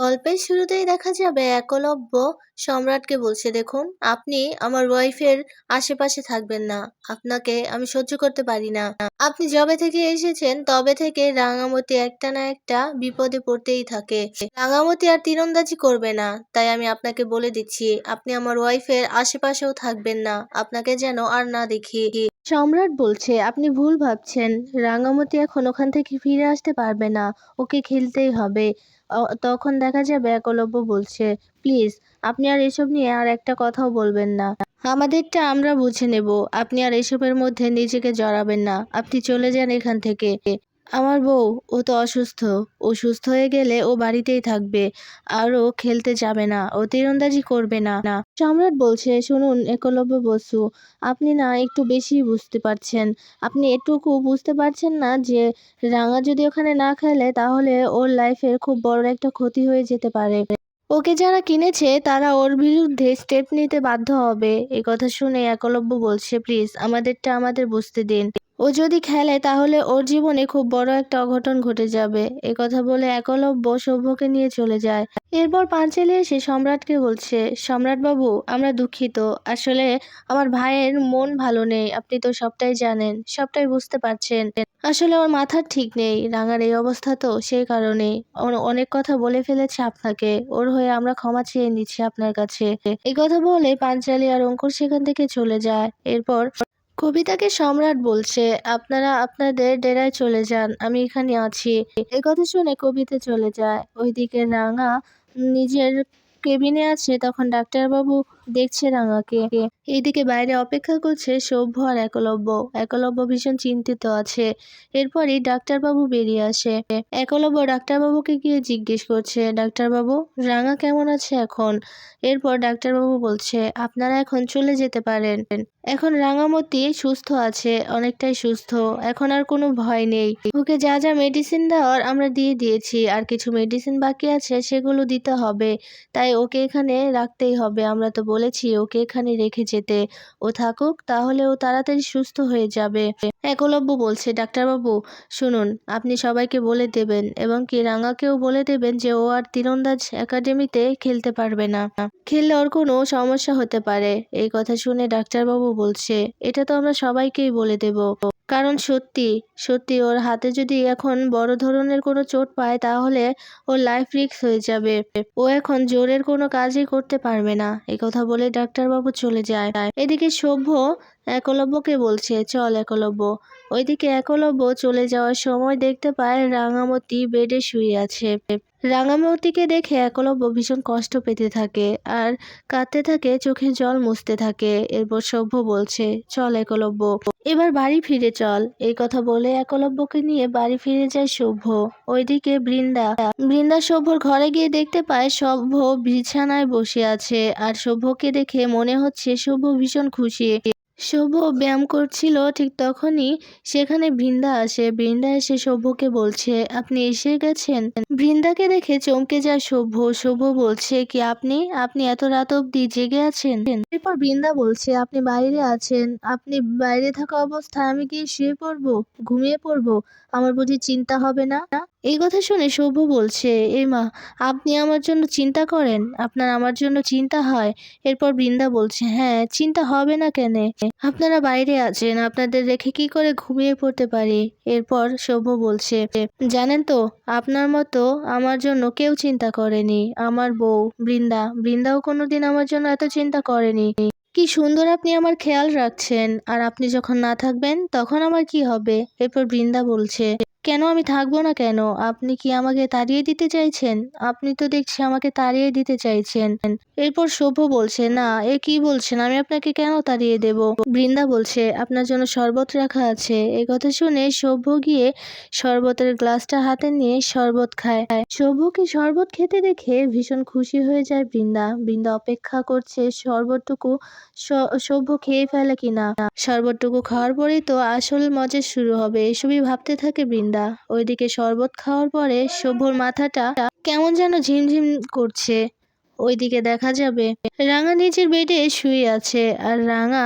গল্পের শুরুতেই দেখা যাবে একলব্য সম্রাটকে বলছে, দেখুন, আপনি আমার ওয়াইফের আশেপাশে থাকবেন না। আপনাকে আমি সহ্য করতে পারি না। আপনি যবে থেকে এসেছেন, তবে থেকে রাঙামতি একটা না একটা বিপদে পড়তেই থাকে। রাঙামতি আর তীরন্দাজি করবে না। তাই আমি আপনাকে বলে দিচ্ছি, আপনি আমার ওয়াইফের আশেপাশেও থাকবেন না। আপনাকে যেন আর না দেখি। সম্রাট বলছে, আপনি ভুল ভাবছেন। রাঙামতি এখন ওখান থেকে ফিরে আসতে পারবে না। ওকে খেলতেই হবে। তখন দেখা যাবে একলব্য বলছে, প্লিজ, আপনি আর এসব নিয়ে আর একটা কথাও বলবেন না। আমাদেরটা আমরা বুঝে নেব। আপনি আর এসবের মধ্যে নিজেকে জড়াবেন না। আপনি চলে যান এখান থেকে। আমার বউ, ও তো অসুস্থ। ও সুস্থ হয়ে গেলে ও বাড়িতেই থাকবে। আর ও খেলতে যাবে না। ও তীরন্দাজি করবে না। না। সম্রাট বলছে, শুনুন, একলব্য বসু, আপনি না একটু বেশি বুঝতে পারছেন। আপনি এটুকু বুঝতে পারছেন না যে, রাঙা যদি ওখানে না খেলে, তাহলে ওর লাইফের খুব বড় একটা ক্ষতি হয়ে যেতে পারে। ওকে যারা কিনেছে, তারা ওর বিরুদ্ধে স্টেপ নিতে বাধ্য হবে। এই কথা শুনে একলব্য বলছে প্লিজ আমাদেরটা আমাদের বুঝতে দিন। ও যদি খেলে তাহলে ওর জীবনে খুব বড় একটা অঘটন ঘটে যাবে। এ কথা বলে একলব্য সভ্যকে নিয়ে চলে যায়। এরপর পাঁচালি এসে সম্রাটকে বলছে সম্রাট বাবু আমরা দুঃখিত। আসলে আমার ভাইয়ের মন ভালো নেই, আপনি তো সবটাই জানেন, সবটাই বুঝতে পারছেন। আসলে ওর মাথার ঠিক নেই, রাঙার এই অবস্থা তো সেই কারণে অনেক কথা বলে ফেলেছে আপনাকে, ওর হয়ে আমরা ক্ষমা চেয়ে নিচ্ছি আপনার কাছে। এই কথা বলে পাঞ্চালি আর অঙ্কুর সেখান থেকে চলে যায়। এরপর কবিতাকে সম্রাট বলছে, আপনারা আপনাদের ডেরায় চলে যান, আমি এখানে আছি। এ কথা শুনে কবিতা চলে যায়। ওইদিকে রাঙা নিজের কেবিনে আছে, তখন ডাক্তারবাবু দেখছে রাঙাকে এইদিকে বাইরে অপেক্ষা করছে সভ্য আর একলব্য। একলব্য ভীষণ চিন্তিত আছে। এরপরই ডাক্তারবাবু বেরিয়ে আসে। একলব্য ডাক্তারবাবুকে গিয়ে জিজ্ঞেস করছে, ডাক্তারবাবু, রাঙা কেমন আছে এখন? এরপর ডাক্তারবাবু বলছে, আপনারা এখন চলে যেতে পারেন। এখন রাঙামতি সুস্থ আছে, অনেকটাই সুস্থ। এখন আর কোনো ভয় নেই। ওকে যা যা মেডিসিন দেওয়ার আমরা দিয়ে দিয়েছি। আর কিছু মেডিসিন বাকি আছে, সেগুলো দিতে হবে। তাই ওকে এখানে রাখতেই হবে। আমরা তো বলেছি ওকে এখানে রেখে যেতে। ও থাকুক, তাহলে ও তাড়াতাড়ি সুস্থ হয়ে যাবে। একলব্য বলছে, ডাক্তারবাবু, শুনুন, আপনি সবাইকে বলে দেবেন এবং কি রাঙাকেও বলে দেবেন যে ও আর তীরন্দাজ একাডেমিতে খেলতে পারবে না। খেললে ওর কোনো সমস্যা হতে পারে। এই কথা শুনে ডাক্তারবাবু বলছে, এটা তো আমরা সবাইকেই বলে দেব। কারণ সত্যি সত্যি ওর হাতে যদি এখন বড় ধরনের কোনো চোট পায় তাহলে ওর লাইফ রিক্স হয়ে যাবে। ও এখন জোরের কোনো কাজই করতে পারবে না। কথা বলে ডাক্তারবাবু চলে যায়। এদিকে সভ্য একলব্যকে বলছে, চল একলব্য। ওইদিকে একলব্য চলে যাওয়ার সময় দেখতে পায় রাঙামতি বেডে শুয়ে আছে। রাঙামতিকে দেখে একলব্য ভীষণ কষ্ট পেতে থাকে আর কাঁদতে থাকে, চোখে জল মুছতে থাকে। এরপর সভ্য বলছে, চল একলব্য, এবার বাড়ি ফিরে চল। এই কথা বলে একলব্যকে নিয়ে বাড়ি ফিরে যায় সভ্য। ওইদিকে বৃন্দা বৃন্দা সভ্যর ঘরে গিয়ে দেখতে পায় সভ্য বিছানায় বসে আছে আর সভ্যকে দেখে মনে হচ্ছে সভ্য ভীষণ খুশি। সভ্য ব্যায়াম করছিল ঠিক তখনই সেখানে বৃন্দা আসে। বৃন্দা এসে সভ্যকে বলছে, আপনি এসে গেছেন? বৃন্দাকে দেখে চমকে যায় সভ্য সভ্য বলছে, কি আপনি? আপনি এত রাত অব্দি জেগে আছেন? এরপর বৃন্দা বলছে, আপনি বাইরে আছেন। আপনি বাইরে থাকা অবস্থায় আমি গিয়ে শুয়ে পড়ব? ঘুমিয়ে পড়ব? আমার বুঝি চিন্তা হবে না? এই কথা শুনে সভ্য বলছে, এ মা, আপনি আমার জন্য চিন্তা করেন, আপনার আমার জন্য চিন্তা হয়। এরপর বৃন্দা বলছে হ্যাঁ চিন্তা হবে না কেন? আপনারা বাইরে আছেন, আপনাদের রেখে কি করে ঘুমিয়ে পড়তে পারি? এরপর সভ্য বলছে, জানেন তো, আপনার মতো আমার জন্য কেউ চিন্তা করেনি, আমার বউ, বৃন্দা, বৃন্দাও কোনোদিন আমার জন্য এত চিন্তা করেনি। কি সুন্দর আপনি আমার খেয়াল রাখছেন, আর আপনি যখন না থাকবেন, তখন আমার কি হবে? এরপর বৃন্দা বলছে কেন আমি থাকব না কেন? আপনি কি আমাকে তাড়িয়ে দিতে চাইছেন? আপনি তো দেখছি আমাকে তাড়িয়ে দিতে চাইছেন। এরপর সভ্য বলছে, না, এ কি বলছেন? আমি আপনাকে কেন তাড়িয়ে দেব? বৃন্দা বলছে, আপনার জন্য শরবত রাখা আছে। এ কথা শুনে সভ্য গিয়ে শরবতের গ্লাসটা হাতে নিয়ে শরবত খায়। সভ্যকে শরবত খেতে দেখে ভীষণ খুশি হয়ে যায় বৃন্দা। বৃন্দা অপেক্ষা করছে, শরবতটুকু সভ্য খেয়ে ফেলে কিনা? শরবতটুকু খাওয়ার পরেই তো আসল মজা শুরু হবে, এসবই ভাবতে থাকে বৃন্দা। ওইদিকে শরবত খাওয়ার পরে শোভর মাথাটা কেমন যেন ঝিমঝিম করছে। ওইদিকে দেখা যাবে রাঙা নিজের বেডে শুয়ে আছে। আর রাঙা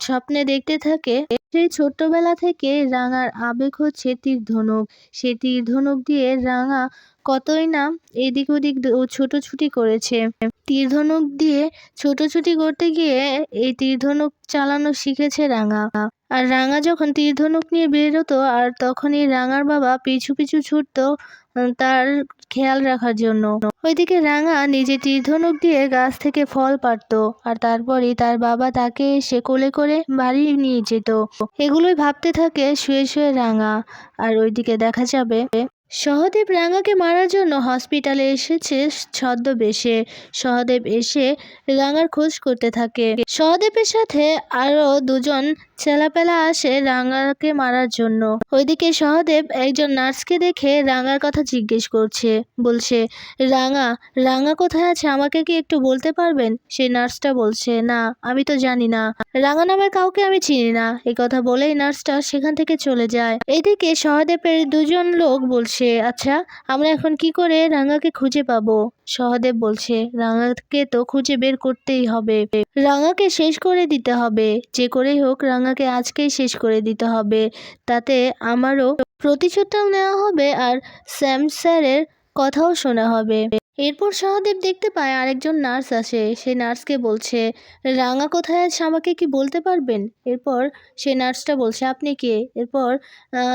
স্বপ্নে দেখতে থাকে সেই ছোট্টবেলা থেকে রাঙার আবেগ হচ্ছে তীর ধনুক। সেই তীর ধনুক দিয়ে রাঙা কতই না এদিক ওদিক ছুটোছুটি করেছে। তীরধনুক দিয়ে ছুটোছুটি করতে গিয়ে এই তীরধনুক চালানো শিখেছে রাঙা। আর রাঙা যখন তীরধনুক নিয়ে বেরোতো, আর তখনই রাঙার বাবা পিছু পিছু ছুটতো তার খেয়াল রাখার জন্য। ওইদিকে রাঙা নিজে তীরধনুক দিয়ে গাছ থেকে ফল পাড়তো, আর তারপরে তার বাবা তাকে এসে কোলে করে বাড়ি নিয়ে যেত। এগুলোই ভাবতে থাকে শুয়ে শুয়ে রাঙা। আর ওইদিকে দেখা যাবে সহদেব রাঙাকে মারার জন্য হসপিটালে এসেছে ছদ্মবেশে। সহদেব এসে রাঙার খোঁজ করতে থাকে। সহদেবের সাথে আরও দুজন ছেলাপেলা আসে রাঙাকে মারার জন্য। ওইদিকে সহদেব একজন নার্সকে দেখে রাঙার কথা জিজ্ঞেস করছে। বলছে, রাঙা রাঙা কোথায় আছে? আমাকে কি একটু বলতে পারবেন? সেই নার্সটা বলছে, না, আমি তো জানি না। রাঙা নামের কাউকে আমি চিনি না। এই কথা বলেই নার্সটা সেখান থেকে চলে যায়। এদিকে সহদেবের দুজন লোক বলছে আচ্ছা আমরা এখন কি করে রাঙাকে খুঁজে পাবো? সহদেব বলছে, রাঙাকে তো খুঁজে বের করতেই হবে। রাঙাকে শেষ করে দিতে হবে। যে করেই হোক, রাঙাকে আজকেই শেষ করে দিতে হবে। তাতে আমারও প্রতিশোধটাও নেওয়া হবে আর স্যাম স্যারের কথাও শোনা হবে। এরপর সহদেব দেখতে পায় আরেকজন নার্স আসে। সেই নার্সকে বলছে, রাঙা কোথায় আছে? আমাকে কি বলতে পারবেন? এরপর সেই নার্সটা বলছে, আপনি কে? এরপর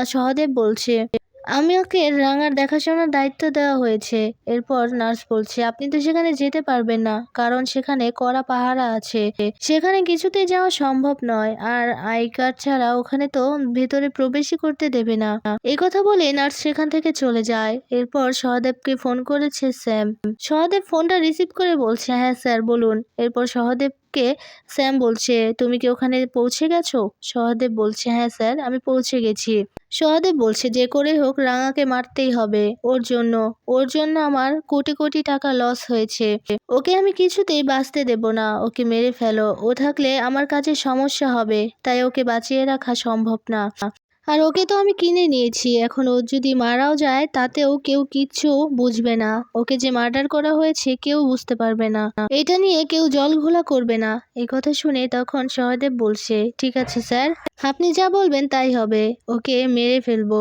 সহদেব বলছে আমি ওকে রাঙার দেখাশোনার দায়িত্ব দেওয়া হয়েছে। এরপর নার্স বলছে, আপনি তো সেখানে যেতে পারবেন না, কারণ সেখানে কড়া পাহারা আছে। সেখানে কিছুতেই যাওয়া সম্ভব নয়, আর আই কার্ড ছাড়া ওখানে তো ভেতরে প্রবেশই করতে দেবে না। এই কথা বলে নার্স সেখান থেকে চলে যায়। এরপর সহদেবকে ফোন করেছে স্যাম। সহদেব ফোনটা রিসিভ করে বলছে হ্যাঁ স্যার, বলুন। এরপর সহদেবকে স্যাম বলছে, তুমি কি ওখানে পৌঁছে গেছো? সহদেব বলছে হ্যাঁ স্যার, আমি পৌঁছে গেছি। সহদেব বলছে, যে করে হোক রাঙাকে মারতেই হবে। ওর জন্য ওর জন্য আমার কোটি কোটি টাকা লস হয়েছে। ওকে আমি কিছুতেই বাঁচতে দেব না। ওকে মেরে ফেলো। ও থাকলে আমার কাছে সমস্যা হবে। তাই ওকে বাঁচিয়ে রাখা সম্ভব না। আর ওকে তো আমি কিনে নিয়েছি। এখন ও যদি মারাও যায়, তাতেও কেউ কিচ্ছু বুঝবে না। ওকে যে মার্ডার করা হয়েছে, কেউ বুঝতে পারবে না। এটা নিয়ে কেউ জল ঘোলা করবে না। এই কথা শুনে তখন সহদেব বলছে, ঠিক আছে, স্যার। আপনি যা বলবেন তাই হবে। ওকে মেরে ফেলব।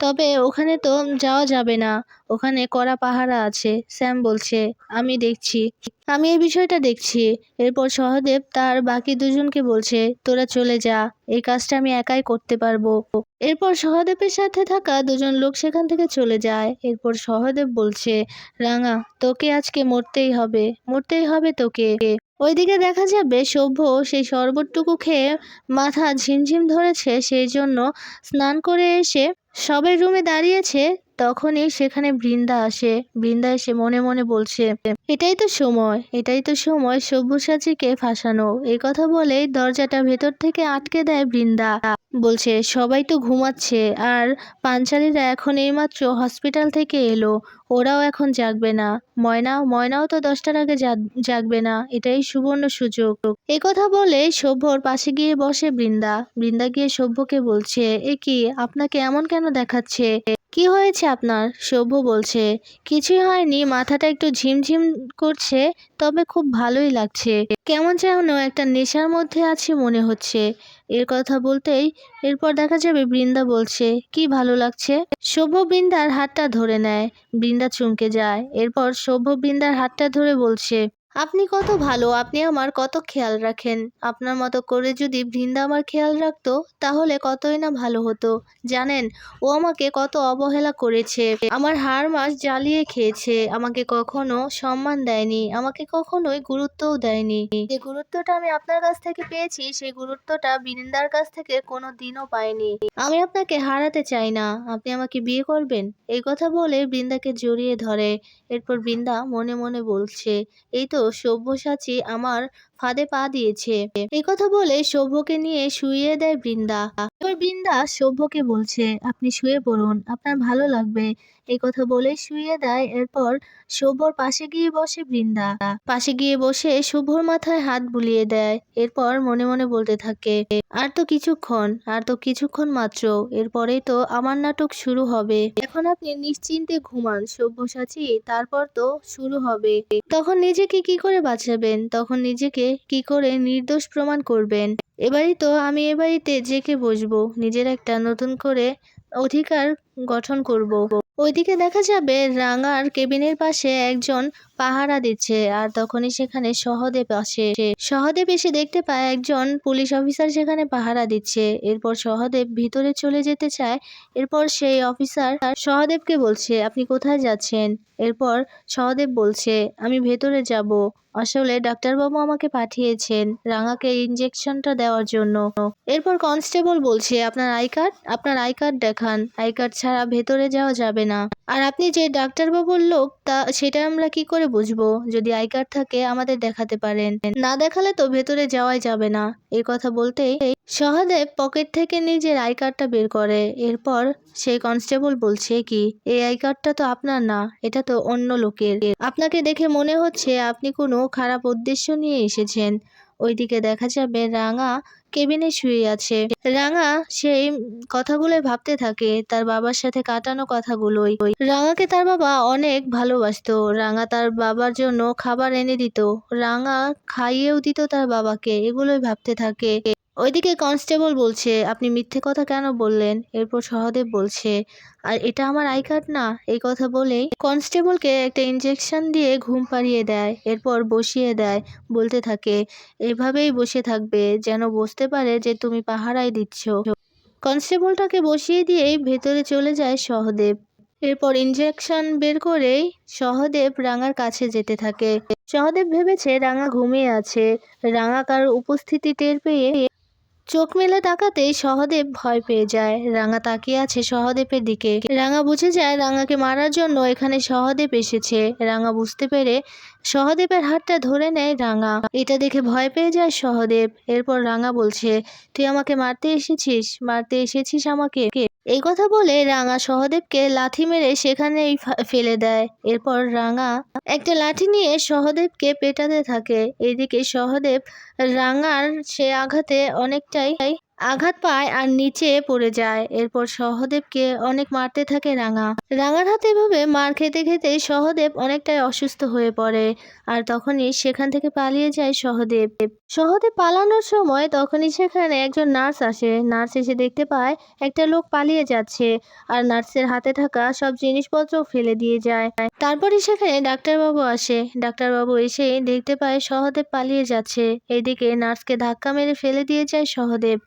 তবে ওখানে তো যাওয়া যাবে না। ওখানে কড়া পাহারা আছে, স্যাম বলছে। আমি দেখছি। আমি এই বিষয়টা দেখছি। এরপর সহদেব তার বাকি দুজনকে বলছে, তোরা চলে যা। এই কাজটা আমি একাই করতে পারব। এরপর সহদেবের সাথে থাকা দুজন লোক সেখান থেকে চলে যায়। এরপর সহদেব বলছে, রাঙা, তোকে আজকে মরতেই হবে। মরতেই হবে তোকে। ওইদিকে দেখা যাবে সভ্য সেই শরবতটুকু খেয়ে মাথা ঝিমঝিম ধরেছে, সেই জন্য স্নান করে এসে সবাই রুমে দাঁড়িয়েছে, তখনই সেখানে বৃন্দা আসে। বৃন্দা এসে মনে মনে বলছে, এটাই তো সময়, এটাই তো সময় সব্যসাচীকে ফাঁসানো। এই কথা বলেই দরজাটা ভেতর থেকে আটকে দেয় বৃন্দা। বলছে, সবাই তো ঘুমাচ্ছে আর পাঞ্চালীরা এখন এইমাত্র হসপিটাল থেকে এলো, ওরাও এখন জাগবে না। ময়না, ময়নাও তো দশটার আগে জাগ- জাগবে না, এটাই সুবর্ণ সুযোগ। এ কথা বলে সভ্যর পাশে গিয়ে বসে বৃন্দা। বৃন্দা গিয়ে সভ্যকে বলছে, এ কি, আপনাকে এমন কেন দেখাচ্ছে? কি হয়েছে আপনার? সভ্য বলছে, কিছুই হয়নি, মাথাটা একটু ঝিমঝিম করছে, তবে খুব ভালোই লাগছে। কেমন যেন একটা নেশার মধ্যে আছি মনে হচ্ছে। এর কথা বলতেই এরপর দেখা যাবে বৃন্দা বলছে, কি ভালো লাগছে? সভ্য বৃন্দার হাতটা ধরে নেয়। বৃন্দা চমকে যায়। এরপর সভ্য বৃন্দার হাতটা ধরে বলছে আপনি কত ভালো, আপনি আমার কত খেয়াল রাখেন। আপনার মতো করে যদি বৃন্দা আমার খেয়াল রাখতো, তাহলে কতই না ভালো হতো। জানেন, ও আমাকে কত অবহেলা করেছে। আমার হাড় মাস জ্বালিয়ে খেয়েছে, আমাকে কখনো সম্মান দেয়নি, আমাকে কখনোই গুরুত্বও দেয়নি। যে গুরুত্বটা আমি আপনার কাছ থেকে পেয়েছি, সেই গুরুত্বটা বৃন্দার কাছ থেকে কোনো দিনও পাইনি। আমি আপনাকে হারাতে চাই না, আপনি আমাকে বিয়ে করবেন? এই কথা বলে বৃন্দাকে জড়িয়ে ধরে। এরপর বৃন্দা মনে মনে বলছে, এই তো সব্যসাচী আমার ফাঁদে পা দিয়েছে। কথা বলে সভ্যকে নিয়ে শুয়ে দেয় বৃন্দা। এবার বৃন্দা সভ্যকে বলছে, আপনি শুয়ে পড়ুন, আপনার ভালো লাগবে। এই কথা বলে শুয়ে দেয়। এরপর সভ্যর পাশে গিয়ে বসে বৃন্দা। পাশে গিয়ে বসে শুভর মাথায় হাত বুলিয়ে দেয়। এরপর মনে মনে বলতে থাকে, আর তো কিছুক্ষণ, আর তো কিছুক্ষণ মাত্র, এরপরেই তো আমার নাটক শুরু হবে। এখন আপনি নিশ্চিন্তে ঘুমান সব্যসাচী তারপর তো শুরু হবে। তখন নিজেকে কি করে বাঁচাবেন? তখন নিজেকে কি করে নির্দোষ প্রমাণ করবেন? এবারই তো আমি এ বাড়িতে জেকে বসবো, নিজের একটা নতুন করে অধিকার গঠন করব। ওইদিকে দেখা যাবে রাঙার কেবিনের পাশে একজন পাহারা দিচ্ছে। আর তখনই সেখানে সহদেব আসে। সহদেব এসে দেখতে পায় একজন পুলিশ অফিসার সেখানে পাহারা দিচ্ছে। এরপর সহদেব ভিতরে চলে যেতে চায়। এরপর সেই অফিসার সহদেবকে বলছে, আপনি কোথায় যাচ্ছেন? এরপর সহদেব বলছে, আমি ভেতরে যাব। আসলে ডাক্তারবাবু আমাকে পাঠিয়েছেন রাঙাকে ইঞ্জেকশনটা দেওয়ার জন্য। এরপর কনস্টেবল বলছে, আপনার আই কার্ড? আপনার আই কার্ড দেখান। আই কার্ড ছাড়া ভেতরে যাওয়া যাবে না। আর আপনি যে ডাক্তারবাবুর লোক, তা সেটা আমরা কি করে বুঝব, যদি আই কার্ড থাকে আমাদের দেখাতে পারেন। না দেখালে তো ভেতরে যাওয়াই যাবে না। এই কথা বলতেই সহদেব পকেট থেকে নিজের আই কার্ডটা বের করে। এরপর সেই কনস্টেবল বলছে কি এই আই কার্ডটা তো আপনার না, এটা তো অন্য লোকের। আপনাকে দেখে মনে হচ্ছে আপনি কোনো খারাপ উদ্দেশ্য নিয়ে এসেছেন। ওইদিকে দেখা যাবে রাঙা কেবিনে শুয়ে আছে। রাঙা সেই কথাগুলো ভাবতে থাকে, তার বাবার সাথে কাটানো কথাগুলোই। রাঙাকে তার বাবা অনেক ভালোবাসত। রাঙা তার বাবার জন্য খাবার এনে দিত। রাঙা খাইয়েও দিত তার বাবাকে, এগুলোই ভাবতে থাকে। ওইদিকে কনস্টেবল বলছে, আপনি মিথ্যে কথা কেন বললেন? এরপর সহদেব বলছে, আর এটা আমার আই কার্ড না? এই কথা বলেই কনস্টেবলকে একটা ইঞ্জেকশন দিয়ে ঘুম পাড়িয়ে দেয়, এরপর বসিয়ে দেয়, বলতে থাকে, এভাবেই বসে থাকবে, যেন বুঝতে পারে যে তুমি পাহারায় দিচ্ছ। কনস্টেবলটাকে বসিয়ে দিয়েই ভেতরে চলে যায় সহদেব। এরপর ইঞ্জেকশন বের করেই সহদেব রাঙার কাছে যেতে থাকে। সহদেব ভেবেছে রাঙা ঘুমিয়ে আছে। রাঙা কার উপস্থিতি টের পেয়ে চোখ মেলে তাকাতেই সহদেব ভয় পেয়ে যায়। রাঙা তাকিয়ে আছে সহদেবের দিকে। রাঙা বুঝে যায় রাঙাকে মারার জন্য এখানে সহদেব এসেছে। রাঙা বুঝতে পেরে সহদেবের হাতটা ধরে নেয় রাঙা। এটা দেখে ভয় পেয়ে যায় সহদেব। এরপর রাঙা বলছে, তুই আমাকে মারতে এসেছিস? মারতে এসেছিস আমাকে? এই কথা বলে রাঙা সহদেবকে লাথি মেরে সেখানেই ফেলে দেয়। এরপর রাঙা একটা লাঠি নিয়ে সহদেবকে পেটাতে থাকে। এদিকে সহদেব রাঙার সে আঘাতে অনেকটাই আঘাত পায় আর নিচে পড়ে যায়। এরপর সহদেবকে অনেক মারতে থাকে রাঙা। রাঙার হাতে এভাবে মার খেতে খেতে সহদেব অনেকটাই অসুস্থ হয়ে পড়ে আর তখনই সেখান থেকে পালিয়ে যায় সহদেব। সহদেব পালানোর সময় তখনই সেখানে একজন নার্স আসে। নার্স এসে দেখতে পায় একটা লোক পালিয়ে যাচ্ছে আর নার্সের হাতে থাকা সব জিনিসপত্র ফেলে দিয়ে যায়। তারপরে সেখানে ডাক্তারবাবু আসে। ডাক্তারবাবু এসে দেখতে পায় সহদেব পালিয়ে যাচ্ছে। এদিকে নার্সকে ধাক্কা মেরে ফেলে দিয়ে যায় সহদেব।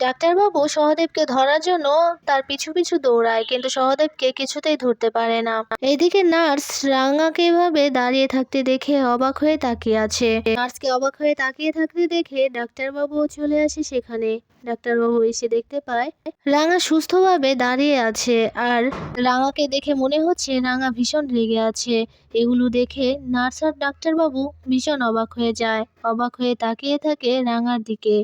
ডাক্তারবাবু সহদেবকে ধরার জন্য তার পিছু পিছু দৌড়ায়, কিন্তু সহদেবকে কিছুতেই ধরতে পারে না। এদিকে নার্স রাঙাকে এভাবে দাঁড়িয়ে থাকতে দেখে অবাক হয়ে তাকিয়ে আছে। নার্সকে অবাক হয়ে তাকিয়ে থাকতে দেখে ডাক্তারবাবুও চলে আসে সেখানে। ডাক্তারবাবু এসে দেখতে পায়, রাঙা সুস্থভাবে দাঁড়িয়ে আছে আর রাঙাকে দেখে মনে হচ্ছে রাঙা ভীষণ রেগে আছে। এগুলো দেখে নার্স আর ডাক্তারবাবু ভীষণ অবাক হয়ে যায়। অবাক হয়ে তাকিয়ে থাকে রাঙার দিকে।